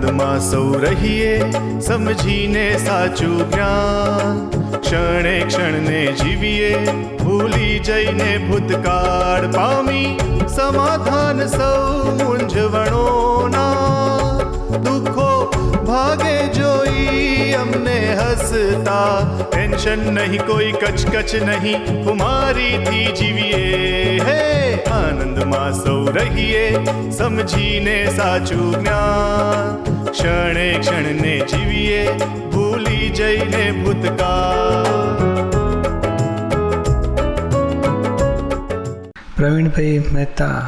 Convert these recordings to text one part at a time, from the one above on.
આનંદમાં સૌ રહીએ, સમજીને સાચું જ્ઞાન. ક્ષણે ક્ષણને જીવીએ, ભૂલી જઈને ભૂતકાળ પામી, સમાધાન સૌ મૂંઝવણોના દુઃખો ભાગે અમને હસતા ટેન્શન નહીં કોઈ કચકચ નહીં કુમારીથી જીવીએ હે આનંદમાં સૌ રહીએ સમજીને સાચું જ્ઞાન ક્ષણે ક્ષણને જીવીએ ભૂલી જઈને ભૂતકાળ પ્રવીણભાઈ મહેતા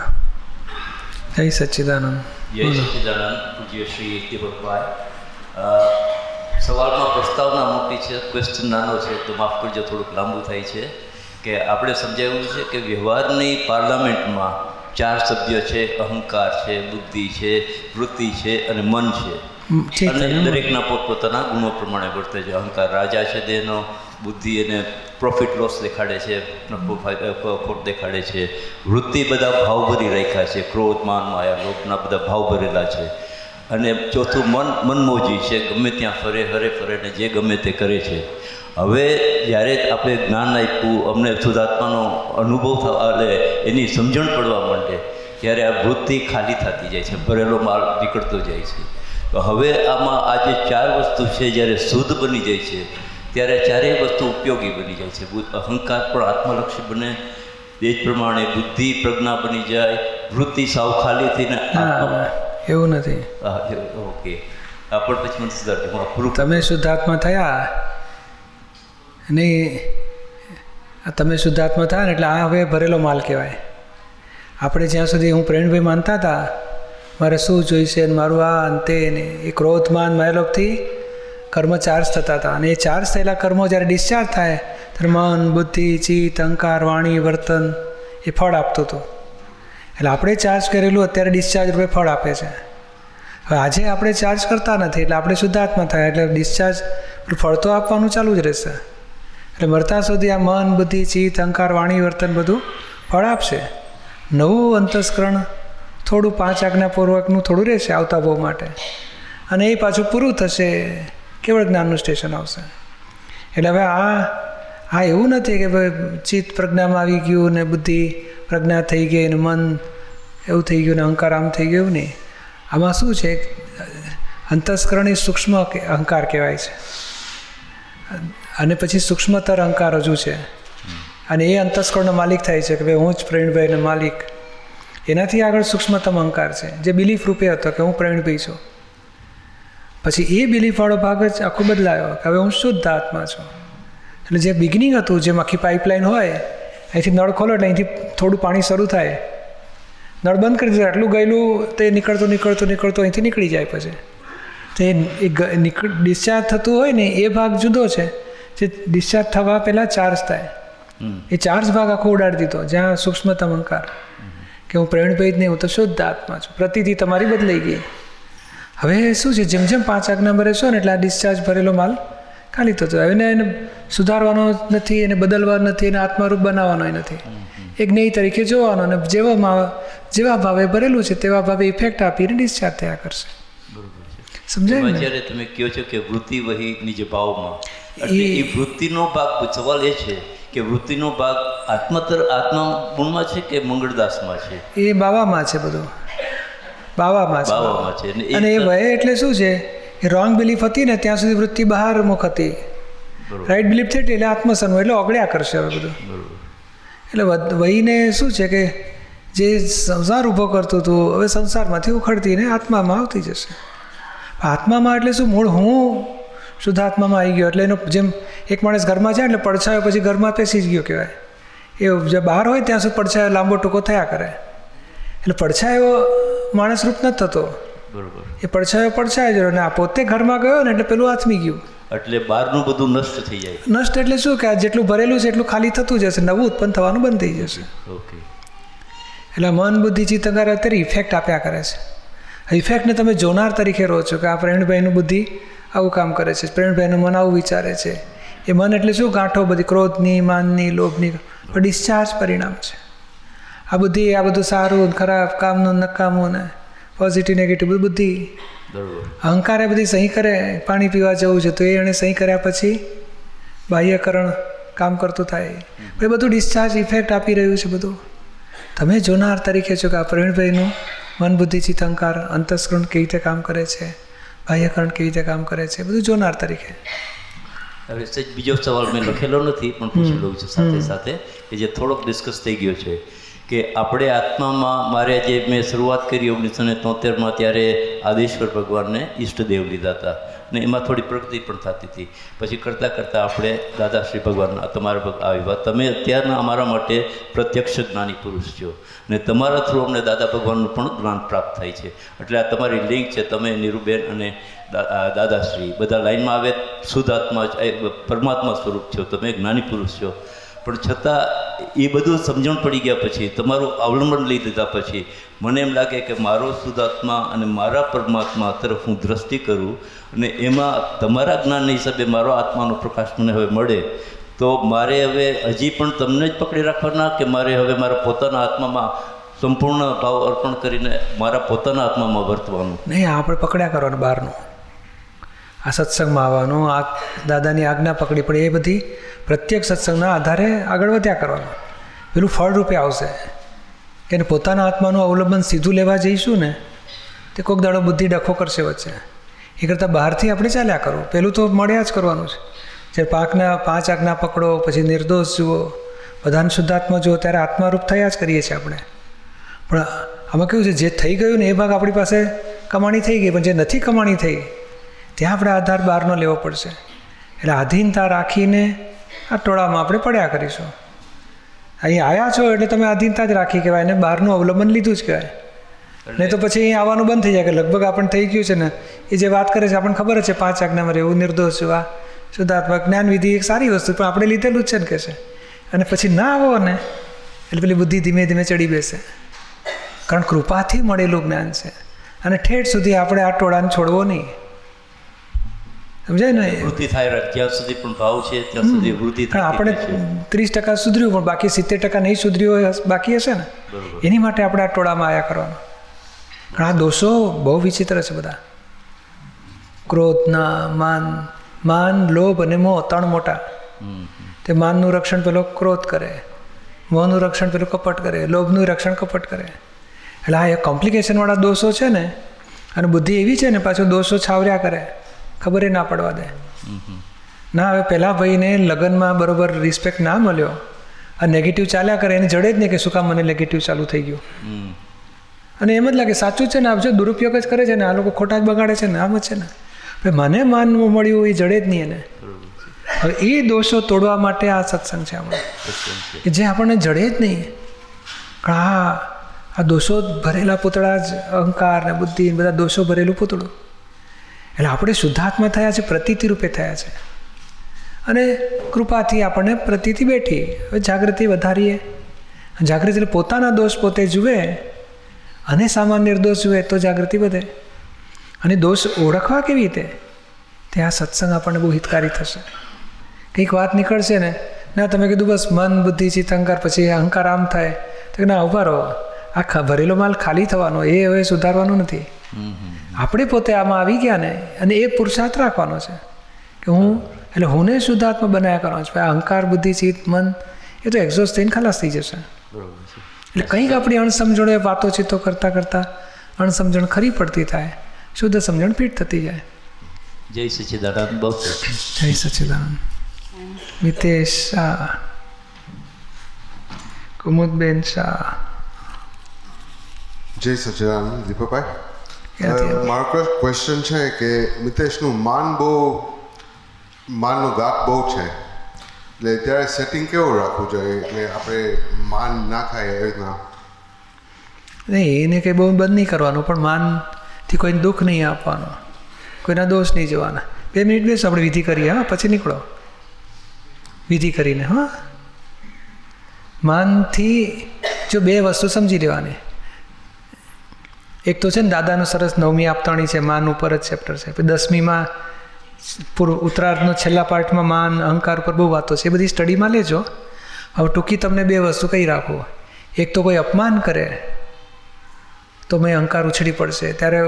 જય સચ્ચિદાનંદ જય સચ્ચિદાનંદ પૂજ્ય શ્રી દીપકભાઈ અ, સવાલમાં પ્રસ્તાવના મોટી છે ક્વેશ્ચન નાનો છે તો માફ કરજો થોડુંક લાંબુ થાય છે કે આપણે સમજાવ્યું છે કે વ્યવહારની પાર્લામેન્ટમાં ચાર સભ્ય છે અહંકાર છે બુદ્ધિ છે વૃત્તિ છે અને મન છે. અને દરેકના પોતપોતાના ગુણો પ્રમાણે વર્તે છે. અહંકાર રાજા છે દેહનો બુદ્ધિ એને પ્રોફિટ લોસ દેખાડે છે ખોટ દેખાડે છે. વૃત્તિ બધા ભાવ ભરી રાખ્યા છે ક્રોધ માન માયા લોભના બધા ભાવ ભરેલા છે. અને ચોથું મન મનમોજી છે ગમે ત્યાં ફરે હરે ફરે ને જે ગમે તે કરે છે. હવે જ્યારે આપણે જ્ઞાન આપ્યું અમને શુદ્ધાત્માનો અનુભવ થવા એટલે એની સમજણ પડવા માંડે ત્યારે આ વૃત્તિ ખાલી થતી જાય છે ભરેલો માલ નીકળતો જાય છે. તો હવે આમાં આ જે ચાર વસ્તુ છે જ્યારે શુદ્ધ બની જાય છે ત્યારે ચારેય વસ્તુ ઉપયોગી બની જાય છે. અહંકાર પણ આત્મલક્ષી બને એ જ પ્રમાણે બુદ્ધિ પ્રજ્ઞા બની જાય વૃત્તિ સાવ ખાલી થઈને એવું નથી. ઓકે. પણ પછી મને સુધારજો. તમે શુદ્ધાત્મા થયા નહીં આ તમે શુદ્ધાત્મા થયા ને એટલે આ હવે ભરેલો માલ કહેવાય. આપણે જ્યાં સુધી હું પ્રેમભાઈ માનતા હતા મારે શું જોઈશે ને મારું આ અંતે ને એ ક્રોધમાન માયલોગથી કર્મ ચાર્જ થતા હતા. અને એ ચાર્જ થયેલા કર્મો જ્યારે ડિસ્ચાર્જ થાય ત્યારે મન બુદ્ધિ ચિત્ત અહંકાર વાણી વર્તન એ ફળ આપતું હતું. એટલે આપણે ચાર્જ કરેલું અત્યારે ડિસ્ચાર્જ રૂપે ફળ આપે છે. હવે આજે આપણે ચાર્જ કરતા નથી, એટલે આપણે શુદ્ધાત્મા થાય, એટલે ડિસ્ચાર્જ ફળ તો આપવાનું ચાલુ જ રહેશે. એટલે મરતા સુધી આ મન, બુદ્ધિ, ચિત્ત, અહંકાર, વાણી, વર્તન બધું ફળ આપશે. નવું અંતસ્કરણ થોડું પાંચ આજ્ઞાપૂર્વકનું થોડું રહેશે આવતા બહુ માટે. અને એ પાછું પૂરું થશે, કેવળ જ્ઞાનનું સ્ટેશન આવશે. એટલે હવે આ આ એવું નથી કે ભાઈ ચિત્ત પ્રજ્ઞામાં આવી ગયું ને બુદ્ધિ પ્રજ્ઞા થઈ ગઈ એનું મન એવું થઈ ગયું ને અહંકાર આમ થઈ ગયું નહીં આમાં શું છે? અંતસ્કરણી સૂક્ષ્મ અહંકાર કહેવાય છે. અને પછી સૂક્ષ્મતર અહંકાર હજુ છે. અને એ અંતસ્કરણનો માલિક થાય છે કે ભાઈ હું જ પ્રવીણભાઈનો માલિક. એનાથી આગળ સૂક્ષ્મતમ અહંકાર છે. જે બિલીફ રૂપે હતો કે હું પ્રવીણભાઈ છું. પછી એ બિલીફવાળો ભાગ જ આખો બદલાયો કે હવે હું શુદ્ધ આત્મા છું. એટલે જે બિગિનિંગ હતું, જેમ આખી પાઇપલાઇન હોય અહીંથી નળ ખોલો એટલે અહીંથી થોડું પાણી શરૂ થાય. નળ બંધ કરી દીધો આટલું ગયેલું તે નીકળતું નીકળતું નીકળતું અહીંથી નીકળી જાય પછી. તે એ નીકળ ડિસ્ચાર્જ થતું હોય ને એ ભાગ જુદો છે જે ડિસ્ચાર્જ થવા પહેલાં ચાર્જ થાય. એ ચાર્જ ભાગ આખો ઉડાડી દીધો જ્યાં સૂક્ષ્મતમ તમંકાર. કે હું પ્રેરણભાઈ જ નહીં હું તો શુદ્ધ આત્મા છું પ્રતિથી તમારી બદલાઈ ગઈ. હવે શું છે જેમ જેમ પાંચ આજ્ઞા ભરે છો ને એટલે આ ડિસ્ચાર્જ ભરેલો માલ ખાલી થતો. એને એને સુધારવાનો નથી એને બદલવાનો નથી એને આત્મારૂપ બનાવવાનો નથી. એક જ્ઞેય તરીકે જોવાનો અને જેવામાં જેવા ભાવે ભરેલું છે તેવા ભાવે ઇફેક્ટ આપીને ડિસ્ચાર્જ થયા કરશે. સમજાય જ્યારે તમે કહો છો કે વૃત્તિ વહી નિજ ભાવમાં એટલે એ- વૃત્તિનો ભાગ સવાલ એ છે કે વૃત્તિનો ભાગ આત્મતર આત્મા ગુણમાં છે કે મંગળદાસમાં છે? એ બાવામાં છે બધું. બાવામાં છે. એ- અને એ વહે એટલે શું છે? એ રોંગ બિલીફ હતી ને ત્યાં સુધી વૃત્તિ બહાર મુખ હતી. રાઈટ બિલીફ થઈ એટલે આત્મસન્મો એટલે ઓગળ્યા કરશે હવે બધું. એટલે વહીને શું છે કે જે સંસાર ઊભો કરતું હતું હવે સંસારમાંથી ઉખડતીને આત્મામાં આવતી જશે. આત્મામાં એટલે શું? મૂળ હું શુદ્ધ આત્મામાં આવી ગયો. એટલે એનો જેમ એક માણસ ઘરમાં જાય એટલે પડછાયો પછી ઘરમાં પેસી જ ગયો કહેવાય. એ જે બહાર હોય ત્યાં સુધી પડછાયો લાંબો ટૂંકો થયા કરે. એટલે પડછાયો માણસ રૂપ નથી થતો. બરોબર. એ પડછાયો પડછાય જ અને આ પોતે ઘરમાં ગયો ને એટલે પેલું આથમી ગયું. એટલે બહારનું બધું નષ્ટ થઈ જાય. નષ્ટ એટલે શું કે આ જેટલું ભરેલું છે એટલું ખાલી થતું જશે. નવું ઉત્પન્ન થવાનું બંધ થઈ જશે. ઓકે એટલે મન બુદ્ધિ ચિત્ત અહંકાર અત્યારે ઇફેક્ટ આપ્યા કરે છે. ઇફેક્ટને તમે જોનાર તરીકે રહો છો કે આ પ્રેરણભાઈનું બુદ્ધિ આવું કામ કરે છે. પ્રેરણભાઈનું મન આવું વિચારે છે. એ મન એટલે શું? ગાંઠો બધી ક્રોધની માનની લોભની ડિસ્ચાર્જ પરિણામ છે. આ બુદ્ધિ આ બધું સારું ખરાબ કામનું નકામું ને પોઝિટિવ નેગેટિવ બુદ્ધિ. અહંકાર અહંકારે બધી સહી કરે પાણી પીવા જવું છે તો એ એણે સહી કર્યા પછી બાહ્યકરણ કામ કરતું થાય. એ બધું ડિસ્ચાર્જ ઇફેક્ટ આપી રહ્યું છે બધું. તમે જોનાર તરીકે છો કે આ પ્રવીણભાઈનું મન બુદ્ધિ ચિતંકાર અંતસ્કરણ કેવી રીતે કામ કરે છે બાહ્યકરણ કેવી રીતે કામ કરે છે બધું જોનાર તરીકે. હવે બીજો સવાલ મેં લખેલો નથી પણ પૂછી લઉં છું સાથે સાથે કે જે થોડોક ડિસ્કસ થઈ ગયો છે. કે આપણે આત્મામાં, મારે જે મેં શરૂઆત કરી ઓગણીસો ને તોતેરમાં, ત્યારે આદેશ્વર ભગવાનને ઈષ્ટદેવ લીધા હતા. ને એમાં થોડી પ્રગતિ પણ થતી હતી. પછી કરતાં કરતાં આપણે દાદાશ્રી ભગવાનના તમારા આવ્યા તમે અત્યારના અમારા માટે પ્રત્યક્ષ જ્ઞાની પુરુષ છો. ને તમારા થ્રુ અમને દાદા ભગવાનનું પણ જ્ઞાન પ્રાપ્ત થાય છે. એટલે આ તમારી લિંક છે, તમે નીરુબેન અને દાદાશ્રી બધા લાઈનમાં આવે શુદ્ધ આત્મા જ- પરમાત્મા સ્વરૂપ છો, તમે જ્ઞાની પુરુષ છો. પણ છતાં એ બધું સમજણ પડી ગયા પછી, તમારું અવલંબન લઈ લીધા પછી, મને એમ લાગે કે મારો સુધાત્મા અને મારા પરમાત્મા તરફ હું દ્રષ્ટિ કરું અને એમાં તમારા જ્ઞાનના હિસાબે મારો આત્માનો પ્રકાશ મને હવે મળે, તો મારે હવે હજી પણ તમને જ પકડી રાખવાના કે મારે હવે મારા પોતાના આત્મામાં સંપૂર્ણ ભાવ અર્પણ કરીને મારા પોતાના આત્મામાં વર્તવાનું? નહીં, આપણે પકડ્યા કરવાનું બહારનું. આ સત્સંગમાં આવવાનું, આ દાદાની આજ્ઞા પકડી પડે એ બધી પ્રત્યેક સત્સંગના આધારે આગળ વધ્યા કરવાનું. પેલું ફળરૂપે આવશે. કેને પોતાના આત્માનું અવલંબન સીધું લેવા જઈશું ને, તે કોઈક દાડો બુદ્ધિ ડખો કરશે વચ્ચે. એ કરતાં બહારથી આપણે ચાલ્યા કરવું. પેલું તો મળ્યા જ કરવાનું છે. જ્યારે પાકના પાંચ આજ્ઞા પકડો, પછી નિર્દોષ જુઓ. બધાને શુદ્ધાત્મા જુઓ, ત્યારે આત્મારૂપ થયા જ કરીએ છીએ આપણે. પણ આમાં કેવું છે? જે થઈ ગયું ને એ ભાગ આપણી પાસે કમાણી થઈ ગઈ, પણ જે નથી કમાણી થઈ ત્યાં આપણે આધાર બહારનો લેવો પડશે. એટલે આધીનતા રાખીને આ ટોળામાં આપણે પડ્યા કરીશું. અહીં આવ્યા છો એટલે તમે આધીનતા જ રાખી કહેવાય ને બહારનું અવલંબન લીધું જ કહેવાય. નહીં તો પછી અહીં આવવાનું બંધ થઈ જાય કે લગભગ આપણને થઈ ગયું છે ને. એ જે વાત કરે છે આપણને ખબર છે પાંચ આજ્ઞામાં રહેવું નિર્દોષ જોવા શુદ્ધાત્મક જ્ઞાન વિધિ એક સારી વસ્તુ પણ આપણે લીધેલું જ છે ને કહે છે. અને પછી ના આવો ને એટલે પેલી બુદ્ધિ ધીમે ધીમે ચડી બેસે. કારણ કૃપાથી મળેલું જ્ઞાન છે. અને ઠેઠ સુધી આપણે આ ટોળાને છોડવો નહીં. સમજાય ને? વૃદ્ધિ થાય જ્યાં સુધી પણ ભાવ છે ત્યાં સુધી વૃદ્ધિ કારણ આપણે. ત્રીસ ટકા સુધર્યું પણ બાકી સિત્તેર ટકા નહીં સુધર્યું હોય બાકી હશે ને? એની માટે આપણે આ ટોળામાં આયા કરવાનું. પણ આ દોષો બહુ વિચિત્ર છે બધા. ક્રોધના માન માન લોભ અને મોહ ત્રણ મોટા. તે માનનું રક્ષણ પેલો ક્રોધ કરે મોહનું રક્ષણ પેલું કપટ કરે લોભનું રક્ષણ કપટ કરે. એટલે આ એ કોમ્પ્લિકેશનવાળા દોષો છે ને અને બુદ્ધિ એવી છે ને પાછું દોષો છાવર્યા કરે. ખબર ના પડવા દે. ના, હવે પહેલાં ભાઈને લગ્નમાં બરોબર રિસ્પેક્ટ ના મળ્યો. આ નેગેટિવ ચાલ્યા કરે, એને જડે જ નહીં કે શું કામ મને નેગેટિવ ચાલુ થઈ ગયું. અને એમ જ લાગે, સાચું છે ને, આપ જો દુરુપયોગ જ કરે છે ને, આ લોકો ખોટા જ બગાડે છે ને, આમ જ છે ને. ભાઈ મને માનવું મળ્યું, એ જડે જ નહીં એને. હવે એ દોષો તોડવા માટે આ સત્સંગ છે હમણાં કે જે આપણને જડે જ નહીં. પણ આ દોષો ભરેલા પૂતળા જ અહંકાર ને બુદ્ધિ બધા દોષો ભરેલું પૂતળું. એટલે આપણે શુદ્ધાત્મા થયા છે, પ્રતીતિ રૂપે થયા છે. અને કૃપાથી આપણને પ્રતીતિ બેઠી. હવે જાગૃતિ વધારીએ. જાગૃતિ એટલે પોતાના દોષ પોતે જુએ અને સામાન્ય નિર્દોષ જુએ તો જાગૃતિ વધે. અને દોષ ઓળખવા કેવી રીતે? તે આ સત્સંગ આપણને બહુ હિતકારી થશે. કંઈક વાત નીકળશે ને, ના, તમે કીધું બસ મન, બુદ્ધિ, ચિત્ત પછી અહંકાર આમ થાય. તો ના, ઊભા રહો. આ ભરેલો માલ ખાલી થવાનો, એ હવે સુધારવાનું નથી. આપણે પોતે આમાં આવી ગયા ને અને એ પુરુષાર્થ રાખવાનો છે. કે હું એટલે હુંને શુદ્ધાત્મા બનાવ્યા કરવાનો છે. અહંકાર બુદ્ધિ ચિત્ત મન એ તો એક્ઝોસ્ટ થઈને ખલાસ થઈ જશે. બરોબર છે. એટલે કંઈક આપણી અણસમજણો વાતો ચિત્તો કરતાં કરતાં અણસમજણ ખરી પડતી થાય. શુદ્ધ સમજણ પીઠ થતી જાય. જય સચિદાનંદ બહુ જય સચિદાનંદ. મિતેશ શાહ. કુમુદબેન શાહ. જય સચિદાનંદ દીપકભાઈ. મારો ક્વેશ્ચન છે કે મિતેશનું માન બહુ માનનું ગાપ બહુ છે. એટલે ત્યારે સેટિંગ કેવું રાખવું જોઈએ? એટલે આપણે માન ના ખાય એ રીતના. નહીં એને કંઈ બહુ બંધ નહીં કરવાનું પણ માનથી કોઈને દુઃખ નહીં આપવાનું. કોઈના દોષ નહીં જવાના. બે મિનિટ બેસો આપણે વિધિ કરીએ હા? પછી નીકળો. વિધિ કરીને હા? માનથી જો બે વસ્તુ સમજી લેવાની. એક તો છે ને દાદાનું સરસ નવમી આપતાણી છે, માન ઉપર જ ચેપ્ટર છે. પછી દસમીમાં પૂર્વ ઉત્તરાર્ધનો છેલ્લા પાર્ટમાં માન, અહંકાર ઉપર બહુ વાતો છે. એ બધી સ્ટડીમાં લેજો. હવે ટૂંકી તમને બે વસ્તુ કહી રાખો. એક તો કોઈ અપમાન કરે, તો મેં અહંકાર ઉછળી પડશે. ત્યારે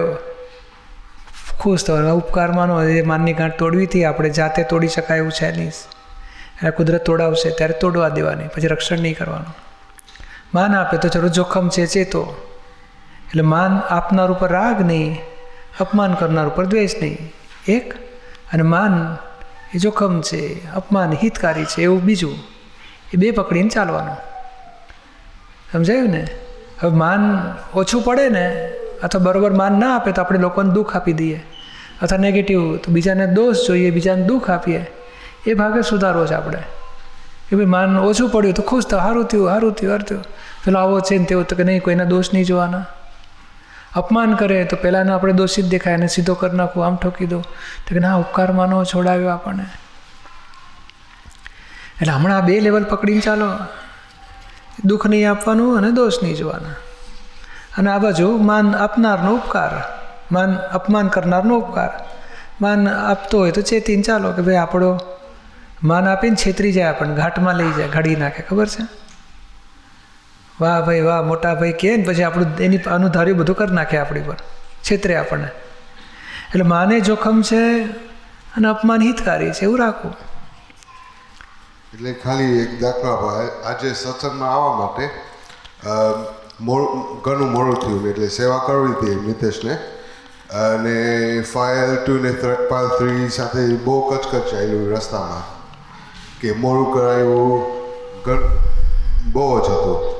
ખુશ થવાનું. ઉપકાર માનો એ માનની ગાંઠ તોડવી હતી. આપણે જાતે તોડી શકાય એવું છે નહીં. એટલે કુદરત તોડાવશે, ત્યારે તોડવા દેવાની. પછી રક્ષણ નહીં કરવાનું. માન આપે તો ચલો, જોખમ છે, ચેતો. એટલે માન આપનાર ઉપર રાગ નહીં, અપમાન કરનાર ઉપર દ્વેષ નહીં. એક, અને માન એ જોખમ છે, અપમાન હિતકારી છે એવું બીજું. એ બે પકડીને ચાલવાનું. સમજાયું ને? હવે માન ઓછું પડે ને, અથવા બરાબર માન ના આપે તો આપણે લોકોને દુઃખ આપી દઈએ. અથવા નેગેટિવ તો બીજાને દોષ જોઈએ, બીજાને દુઃખ આપીએ. એ ભાગે સુધારો છે આપણે. કે ભાઈ માન ઓછું પડ્યું તો ખુશ થયું સારું થયું સારું થયું હારું થયું. પેલો આવો છે ને તેવો તો કે નહીં, કોઈના દોષ નહીં જોવાના. અપમાન કરે, તો પહેલાંને આપણે દોષિત દેખાય અને સીધો કરી નાખું, આમ ઠોકી દો તો કે ના, ઉપકાર માનો છોડાવ્યો આપણને. એટલે હમણાં આ બે લેવલ પકડીને ચાલો. દુઃખ નહીં આપવાનું અને દોષ નહીં જોવાના. અને આ બાજુ, માન આપનારનો ઉપકાર. માન અપમાન કરનારનો ઉપકાર. માન આપતો હોય તો ચેતીને ચાલો કે ભાઈ આપણો માન આપીને છેતરી જાય આપણને, ઘાટમાં લઈ જાય, ઘડી નાખે. ખબર છે? વાહ ભાઈ, વાહ, મોટા ભાઈ કહે ને પછી આપણું એની અનુધાર્યું બધું કરી નાખે આપણી પર. છેતરે આપણને. એટલે માને જોખમ છે અને અપમાન હિતકારી છે, એવું રાખવું એટલે ખાલી એક દાખલા ભાઈ આજે સત્સંગમાં આવવા માટે મોડું, ઘણું મોડું થયું એટલે સેવા કરવી હતી મિતેશને. અને ફાઇલ ટુ ને ફાઇલ થ્રી સાથે બહુ કચકચ ચાલ્યું રસ્તામાં. કે મોડું કરાયું, ઘણ, બહુ જ હતું.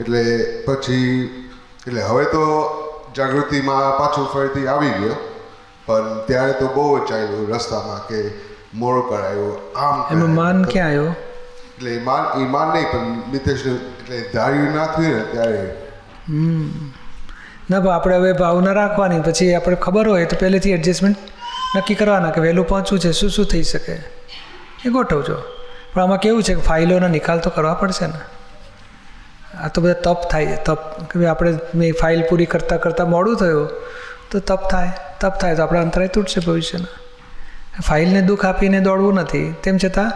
એટલે પછી એટલે હવે તો જાગૃતિમાં પાછું ફરીથી આવી ગયો. પણ ત્યારે તો બહુ જ ચાલ્યું રસ્તામાં કે મોડો કરાયો આમ એમાં માન ક્યાં આવ્યો? એટલે માન એ માન નહીં પણ મિતેશ એટલે ધાર્યું ના થયું ને ત્યારે. ના પણ આપણે હવે ભાવના રાખવાની પછી આપણે ખબર હોય તો પહેલેથી એડજસ્ટમેન્ટ નક્કી કરવાના કે વહેલું પહોંચવું છે શું શું થઈ શકે. એ ગોઠવજો. પણ આમાં કેવું છે કે ફાઇલોનો નિકાલ તો કરવા પડશે ને. આ તો બધા તપ થાય તપ કે ભાઈ આપણે મેં ફાઇલ પૂરી કરતાં કરતાં મોડું થયું, તો તપ થાય તપ થાય, તો આપણા અંતરાય તૂટશે ભવિષ્યના. ફાઇલને દુઃખ આપીને દોડવું નથી, તેમ છતાં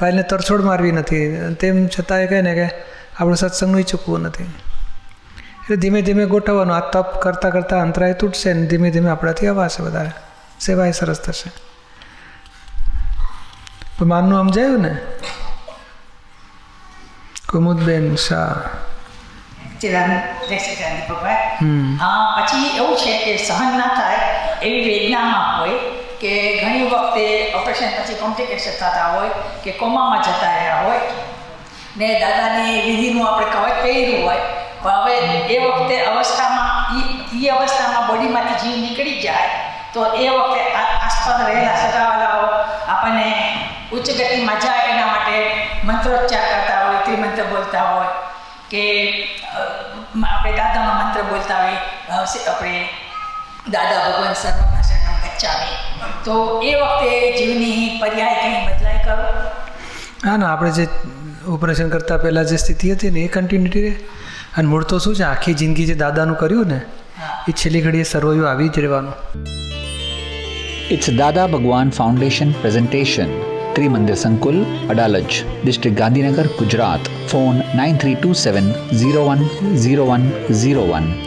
ફાઇલને તરછોડ મારવી નથી, તેમ છતાં એ કહે ને કે આપણું સત્સંગનું ચૂકવું નથી. એટલે ધીમે ધીમે ગોઠવવાનું, આ તપ કરતાં કરતાં અંતરાય તૂટશે ને ધીમે ધીમે આપણાથી અવાશે વધારે. સેવાય સરસ થશે. માનનું સમજાયું ને? કુમુદબેન શાહ પછી એવું છે કે સહન ના થાય એવી વેદનામાં હોય કે ઘણી વખતે ઓપરેશન પછી કોમ્પ્લિકેશન થતા હોય કે કોમામાં જતા રહ્યા હોય ને દાદાની વિધિનું આપણે કવચ પહેર્યું હોય પણ હવે એ વખતે અવસ્થામાં એ અવસ્થામાં બોડીમાંથી જીવ નીકળી જાય તો એ વખતે આસપાસ રહેલા સગાવાલાઓ આપણને ઉચ્ચ ગતિમાં જાય એના માટે મંત્રોચ્ચાર કરતા હોય ત્રિમંત્ર બોલતા હોય કે આપણે દાદામાં મંત્ર બોલતા હોય આપણે દાદા ભગવાન સર્વનાશનમ ગચ્છામી તો એ વખતે જીવની પર્યાય કંઈ બદલાય કરો હા ના આપણે જે ઓપરેશન કરતાં પહેલાં જે સ્થિતિ હતી ને એ કન્ટિન્યુટી રહે. અને મૂળ તો શું છે આખી જિંદગી જે દાદાનું કર્યું ને એ છેલ્લી ઘડીએ સર્વૈયું આવી જ રહેવાનું. It's Dada Bhagwan Foundation presentation. Trimandir Sankul, Adalaj, District Gandhinagar, Gujarat. Phone 9327 010101.